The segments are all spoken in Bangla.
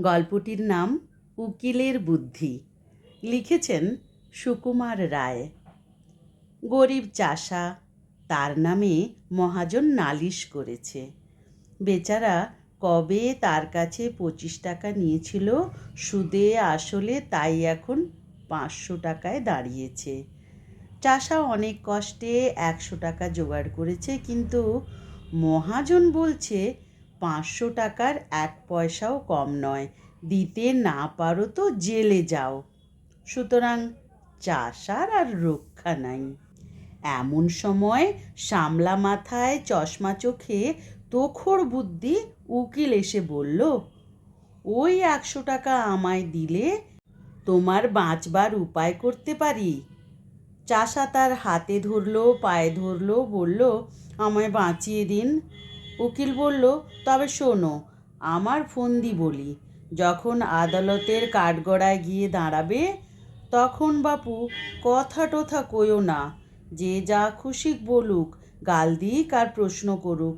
গল্পটির নাম উকিলের বুদ্ধি। লিখেছেন সুকুমার রায়। গরিব চাষা, তার নামে মহাজন নালিশ করেছে। বেচারা কবে তার কাছে পঁচিশ টাকা নিয়েছিল, সুদে আসলে তাই এখন পাঁচশো টাকায় দাঁড়িয়েছে। চাষা অনেক কষ্টে একশো টাকা জোগাড় করেছে, কিন্তু মহাজন বলছে পাঁচশো টাকার এক পয়সাও কম নয়। দিতে না পারো তো জেলে যাও। সুতরাং চাষার আর রক্ষা নাই। এমন সময় সামলা মাথায় চশমা চোখে তোখর বুদ্ধি উকিল এসে বলল, ওই একশো টাকা আমায় দিলে তোমার বাঁচবার উপায় করতে পারি? চাষা তার হাতে ধরলো, পায়ে ধরলো, বলল, আমায় বাঁচিয়ে দিন। উকিল বলল, তবে শোনো, আমার ফন্দি বলি, যখন আদালতের কাঠগড়ায় গিয়ে দাঁড়াবে, তখন বাপু কথা টথা কইও না, যে যা খুশি বলুক, গাল দিক আর প্রশ্ন করুক,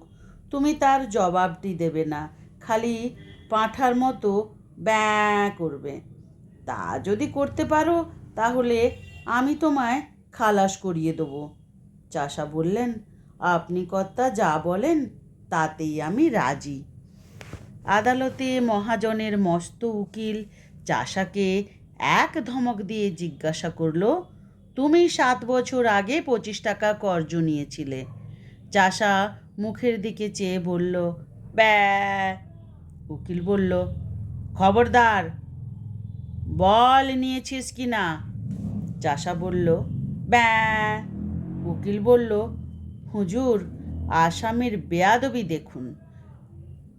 তুমি তার জবাবটি দেবে না, খালি পাঁঠার মতো ব্যাঁ করবে। তা যদি করতে পারো, তাহলে আমি তোমায় খালাস করিয়ে দেবো। চাষা বললেন, আপনি কর্তা যা বলেন তাতেই আমি রাজি। আদালতে মহাজনের মস্ত উকিল চাষাকে এক ধমক দিয়ে জিজ্ঞাসা করল, তুমি সাত বছর আগে পঁচিশ টাকা কর্জ নিয়েছিলে? চাষা মুখের দিকে চেয়ে বলল, ব্যা উকিল বলল, খবরদার, বল নিয়েছিস কি না? চাষা বলল, ব্যা উকিল বলল, হুজুর আসামির বেয়াদবি দেখুন।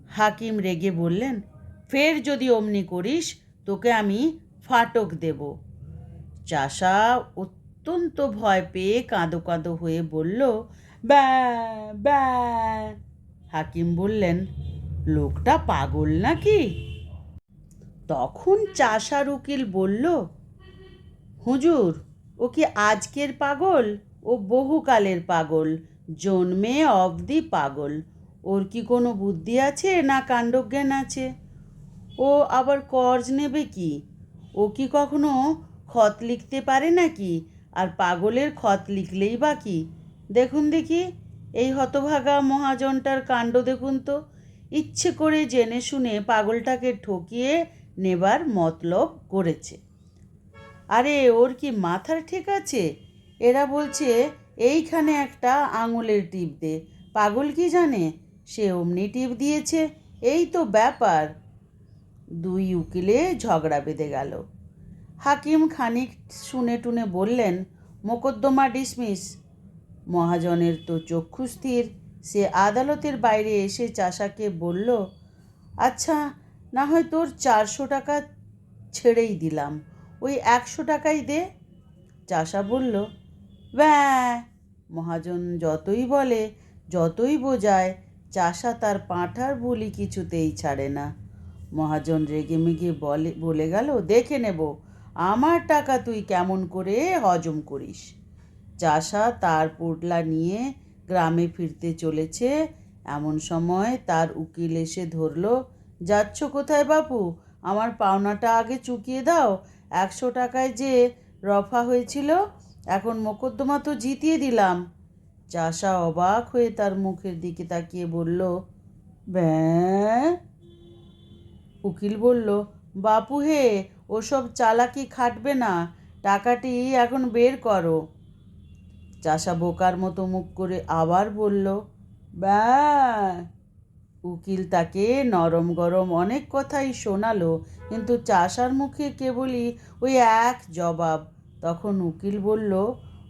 হাকিম রেগে বললেন, ফের যদি অমনি করিস, তোকে আমি ফাটক দেব। চাষা অত্যন্ত ভয় পেয়ে কাঁদো কাঁদো হয়ে বলল, ব্যা ব্যা। হাকিম বললেন, লোকটা পাগল নাকি? তখন চাষার উকিল বলল, হুজুর, ও কি আজকের পাগল? ও বহুকালের পাগল। জন্মে অবধি পাগল। ওর কি কোনো বুদ্ধি আছে না কাণ্ডজ্ঞান আছে? ও আবার কর্জ নেবে কি? ও কি কখনো খত লিখতে পারে নাকি? আর পাগলের খত লিখলেই বা কি? দেখুন দেখি, এই হতভাগা মহাজনটার কাণ্ড দেখুন তো। ইচ্ছে করে জেনে শুনে পাগলটাকে ঠকিয়ে নেবার মতলব করেছে। আরে, ওর কি মাথার ঠিক আছে? এরা বলছে এইখানে একটা আঙুলের টিপ দে। পাগল কি জানে? সে অমনি টিপ দিয়েছে। এই তো ব্যাপার। দুই উকিলে ঝগড়া বেঁধে গেল। হাকিম খানিক শুনে টুনে বললেন, মোকদ্দমা ডিসমিস। মহাজনের তো চক্ষু স্থির। সে আদালতের বাইরে এসে চাষাকে বলল আচ্ছা না হয় তোর চারশো টাকা ছেড়েই দিলাম। ওই একশো টাকাই দে। চাষা বলল ব্যা মহাজন যতই বলে, যতই বোঝায়, চাষা তার পাঁঠার বলি কিছুতেই ছাড়ে না। মহাজন রেগে মেগে বলে বলে গেল, দেখে নেব, আমার টাকা তুই কেমন করে হজম করিস? চাষা তার পোটলা নিয়ে গ্রামে ফিরতে চলেছে। এমন সময় তার উকিল এসে ধরলো, যাচ্ছ কোথায় বাপু? আমার পাওনাটা আগে চুকিয়ে দাও। একশো টাকায় যে রফা হয়েছিল এখন মোকদ্দমা তো জিতিয়ে দিলাম। চাষা অবাক হয়ে তার মুখের দিকে তাকিয়ে বলল, ব্যাঁ? উকিল বলল, বাপু হে, ওসব চালাকি খাটবে না, টাকাটি এখন বের করো। চাষা বোকার মতো মুখ করে আবার বলল, ব্যা? উকিল তাকে নরম গরম অনেক কথাই শোনালো, কিন্তু চাষার মুখে কেবলই ওই এক জবাব তখন উকিল বলল,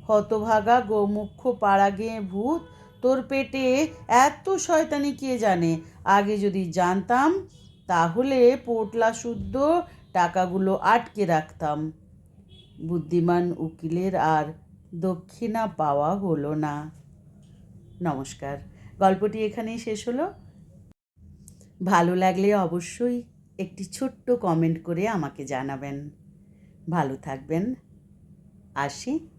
হতভাগা গোমুখ্য পাড়া গেয়ে ভূত, তোর পেটে এত শয়তানি কে জানে? আগে যদি জানতাম, তাহলে পোটলা শুদ্ধ টাকাগুলো আটকে রাখতাম। বুদ্ধিমান উকিলের আর দক্ষিণা পাওয়া হলো না। নমস্কার, গল্পটি এখানেই শেষ হলো। ভালো লাগলে অবশ্যই একটি ছোট্ট কমেন্ট করে আমাকে জানাবেন। ভালো থাকবেন। Ashi?